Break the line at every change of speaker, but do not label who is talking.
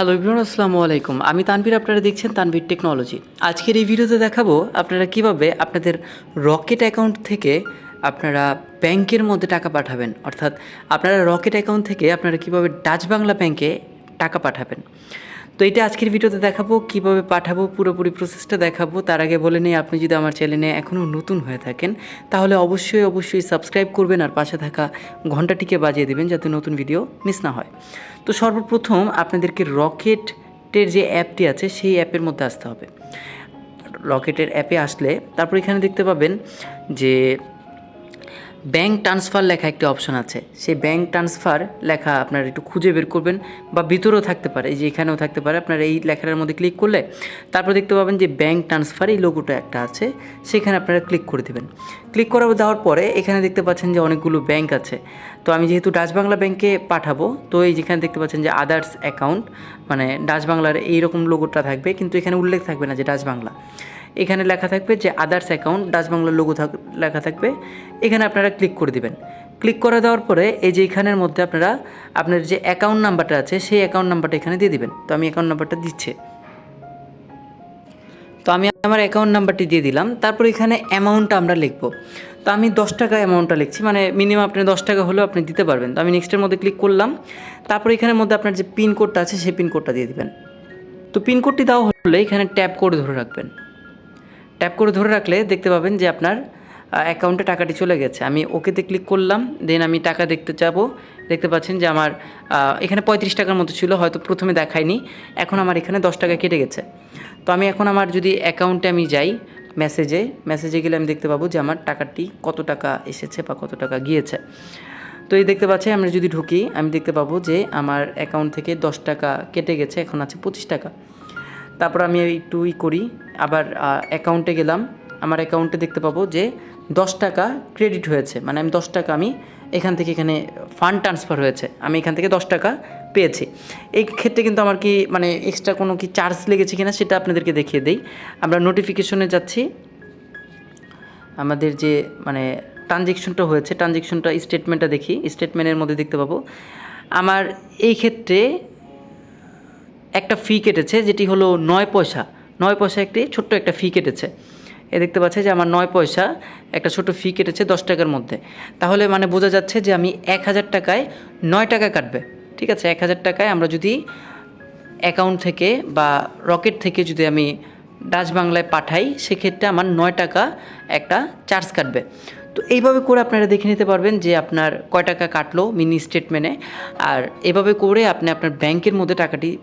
Hello Ibran আসসালামু আলাইকুম। আমি তানভীর, আপনারা দেখছেন তানভীর টেকনোলজি। আজকের এই ভিডিওতে দেখাবো আপনারা কীভাবে আপনাদের রকেট অ্যাকাউন্ট থেকে আপনারা ব্যাংকের মধ্যে টাকা পাঠাবেন। অর্থাৎ আপনারা রকেট অ্যাকাউন্ট থেকে আপনারা কীভাবে ডাচ বাংলা ব্যাংকে টাকা পাঠাবেন। তো এটা আজকের ভিডিওতে দেখাবো, কীভাবে পাঠাবো, পুরোপুরি প্রসেসটা দেখাবো। তার আগে বলে নিই, আপনি যদি আমার চ্যানেলে এখনও নতুন হয়ে থাকেন, তাহলে অবশ্যই অবশ্যই সাবস্ক্রাইব করবেন আর পাশে থাকা ঘন্টাটিকে বাজিয়ে দেবেন যাতে নতুন ভিডিও মিস না হয়। তো সর্বপ্রথম আপনাদেরকে রকেটের যে অ্যাপটি আছে, সেই অ্যাপের মধ্যে আসতে হবে। রকেটের অ্যাপে আসলে তারপর এখানে দেখতে পাবেন যে ব্যাংক ট্রান্সফার লেখা একটি অপশন আছে। সেই ব্যাংক ট্রান্সফার লেখা আপনারা একটু খুঁজে বের করবেন বা ভিতরেও থাকতে পারে, এই যে এখানেও থাকতে পারে। আপনারা এই লেখাটার মধ্যে ক্লিক করলে তারপর দেখতে পাবেন যে ব্যাঙ্ক ট্রান্সফার এই লোগোটা একটা আছে, সেখানে আপনারা ক্লিক করে দেবেন। ক্লিক করা দেওয়ার পরে এখানে দেখতে পাচ্ছেন যে অনেকগুলো ব্যাঙ্ক আছে। তো আমি যেহেতু ডাচ বাংলা ব্যাংকে পাঠাবো, তো এই যেখানে দেখতে পাচ্ছেন যে আদার্স অ্যাকাউন্ট মানে ডাচ বাংলার এইরকম লোগোটা থাকবে, কিন্তু এখানে উল্লেখ থাকবে না যে ডাচ বাংলা এখানে লেখা থাকবে যে আদার্স অ্যাকাউন্ট বাংলার লোগো থাক, লেখা থাকবে। এখানে আপনারা ক্লিক করে দিবেন। ক্লিক করে দেওয়ার পরে এই যে এখানের মধ্যে আপনারা, আপনার যে অ্যাকাউন্ট নাম্বারটা আছে, সেই অ্যাকাউন্ট নাম্বারটা এখানে দিয়ে দিবেন। তো আমি অ্যাকাউন্ট নাম্বারটা দিচ্ছি। তো আমি আমার অ্যাকাউন্ট নাম্বারটি দিয়ে দিলাম। তারপর এখানে অ্যামাউন্টটা আমরা লিখব। তো আমি দশ টাকা অ্যামাউন্টটা লিখছি। মানে মিনিমাম আপনি দশ টাকা হলেও আপনি দিতে পারবেন। তো আমি নেক্সটের মধ্যে ক্লিক করলাম। তারপর এখানের মধ্যে আপনার যে পিনকোডটা আছে, সেই পিনকোডটা দিয়ে দিবেন। তো পিনকোডটি দেওয়া হলে এখানে ট্যাপ করে ধরে রাখবেন। ট্যাপ করে ধরে রাখলে দেখতে পাবেন যে আপনার অ্যাকাউন্টে টাকাটি চলে গেছে। আমি ওকেতে ক্লিক করলাম দেন আমি টাকা দেখতে যাব। দেখতে পাচ্ছেন যে আমার এখানে পঁয়ত্রিশ টাকার মতো ছিল, হয়তো প্রথমে দেখায়নি। এখন আমার এখানে দশ টাকা কেটে গেছে। তো আমি এখন আমার যদি অ্যাকাউন্টে আমি যাই মেসেজে মেসেজে গেলে আমি দেখতে পাবো যে আমার টাকাটি কত টাকা এসেছে বা কত টাকা গিয়েছে। তো এই দেখতে পাচ্ছি আমরা যদি ঢুকি, আমি দেখতে পাবো যে আমার অ্যাকাউন্ট থেকে দশ টাকা কেটে গেছে, এখন আছে পঁচিশ টাকা। তারপর আমি একটু ই করি। আবার অ্যাকাউন্টে গেলাম। আমার অ্যাকাউন্টে দেখতে পাবো যে দশ টাকা ক্রেডিট হয়েছে। মানে আমি দশ টাকা আমি এখান থেকে এখানে ফান্ড ট্রান্সফার হয়েছে। আমি এখান থেকে দশ টাকা পেয়েছি। এই ক্ষেত্রে কিন্তু আমার কি মানে এক্সট্রা কোনো কি চার্জ লেগেছে কিনা সেটা আপনাদেরকে দেখিয়ে দেই। আমরা নোটিফিকেশনে যাচ্ছি। আমাদের যে মানে ট্রানজেকশনটা হয়েছে ট্রানজেকশনটা স্টেটমেন্টটা দেখি। স্টেটমেন্টের মধ্যে দেখতে পাবো। আমার এই ক্ষেত্রে একটা ফি কেটেছে, যেটি হলো নয় পয়সা। নয় পয়সা একটি ছোট্ট একটা ফি কেটেছে। এ দেখতে পাচ্ছে যে আমার নয় পয়সা একটা ছোট ফি কেটেছে দশ টাকার মধ্যে। তাহলে মানে বোঝা যাচ্ছে যে আমি এক হাজার টাকায় নয় টাকা কাটবে। ঠিক আছে, এক হাজার টাকায় আমরা যদি অ্যাকাউন্ট থেকে বা রকেট থেকে যদি আমি ডাচ বাংলায় পাঠাই, সেক্ষেত্রে আমার নয় টাকা একটা চার্জ কাটবে। তো এইভাবে করে আপনারা দেখে নিতে পারবেন যে আপনার কয় টাকা কাটলো মিনি স্টেটমেন্টে আর এভাবে করে আপনি আপনার ব্যাংকের মধ্যে টাকাটি